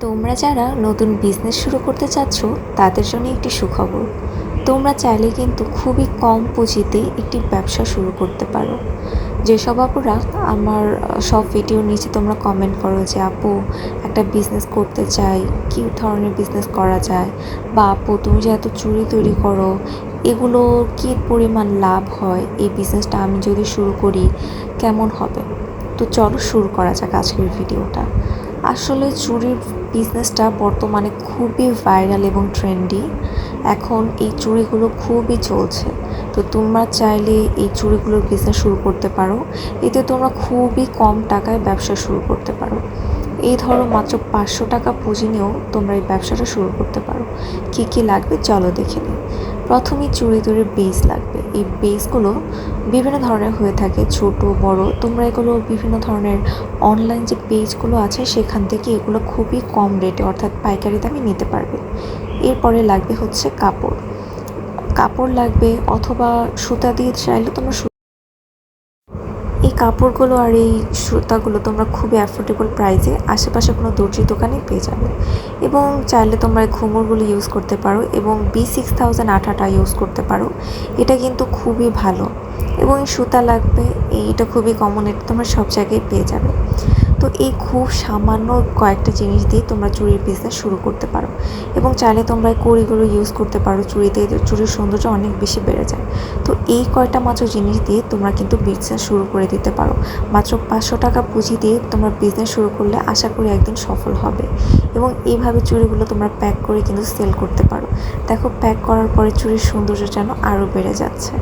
তোমরা যারা নতুন বিজনেস শুরু করতে চাচ্ছ, তাদের জন্য একটি সুখবর। তোমরা চাইলে কিন্তু খুবই কম পুঁজিতে একটি ব্যবসা শুরু করতে পারো। যেসব আপুরা আমার সব ভিডিওর নিচে তোমরা কমেন্ট করো যে, আপু, একটা বিজনেস করতে চাই, কী ধরনের বিজনেস করা যায়? বা, আপু, তুমি যে এত চুরি তৈরি করো, এগুলো কী পরিমাণ লাভ হয়? এই বিজনেসটা আমি যদি শুরু করি, কেমন হবে? তো চলো শুরু করা যাক আজকের ভিডিওটা আসলে চুরির বিজনেসটা বর্তমানে খুবই ভাইরাল এবং ট্রেন্ডি এখন এই চুরিগুলো খুবই চলছে। তো তোমরা চাইলে এই চুরিগুলোর বিজনেস শুরু করতে পারো। এতে তোমরা খুবই কম টাকায় ব্যবসা শুরু করতে পারো। এই ধরো মাত্র পাঁচশো টাকা পুঁজি নিয়েও তোমরা এই ব্যবসাটা শুরু করতে পারো। কী কী লাগবে চলো দেখে নিই। প্রথমেই চুড়ি তৈরির বেস লাগবে। এই বেসগুলো বিভিন্ন ধরনের হয়ে থাকে, ছোট, বড়। তোমরা এগুলো বিভিন্ন ধরনের অনলাইন যে পেজগুলো আছে, সেখান থেকে এগুলো খুবই কম রেটে অর্থাৎ পাইকারি দামে নিতে পারবে। এরপরে লাগবে হচ্ছে কাপড়। কাপড় লাগবে অথবা সুতা দিয়ে চাইলে তোমরা এই কাপড়গুলো আর এই সুতাগুলো তোমরা খুবই অ্যাফোর্ডেবল প্রাইসে আশেপাশে কোনো দর্জি দোকানে পেয়ে যাবে। এবং চাইলে তোমরা এই ঘুমুরগুলো ইউজ করতে পারো এবং বি সিক্স থাউজেন্ড আঠাটা ইউজ করতে পারো। এটা কিন্তু খুবই ভালো। এবং সুতা লাগবে, এইটা খুবই কমন এটা তোমরা সব জায়গায় পেয়ে যাবে। তো এই খুব সামান্য কয়েকটা জিনিস দিয়ে তোমরা চুড়ির বিজনেস শুরু করতে পারো। এবং চাইলে তোমরা এই কড়িগুলো ইউজ করতে পারো চুড়িতে চুড়ির সৌন্দর্য অনেক বেশি বেড়ে যায়। তো এই কয়টা মাত্র জিনিস দিয়ে তোমরা কিন্তু বিজনেস শুরু করে দিতে পারো। মাত্র পাঁচশো টাকা পুঁজি দিয়ে তোমরা বিজনেস শুরু করলে আশা করি একদিন সফল হবে। এবং এইভাবে চুড়িগুলো তোমরা প্যাক করে কিন্তু সেল করতে পারো। দেখো প্যাক করার পরে চুড়ির সৌন্দর্য যেন আরও বেড়ে যাচ্ছে।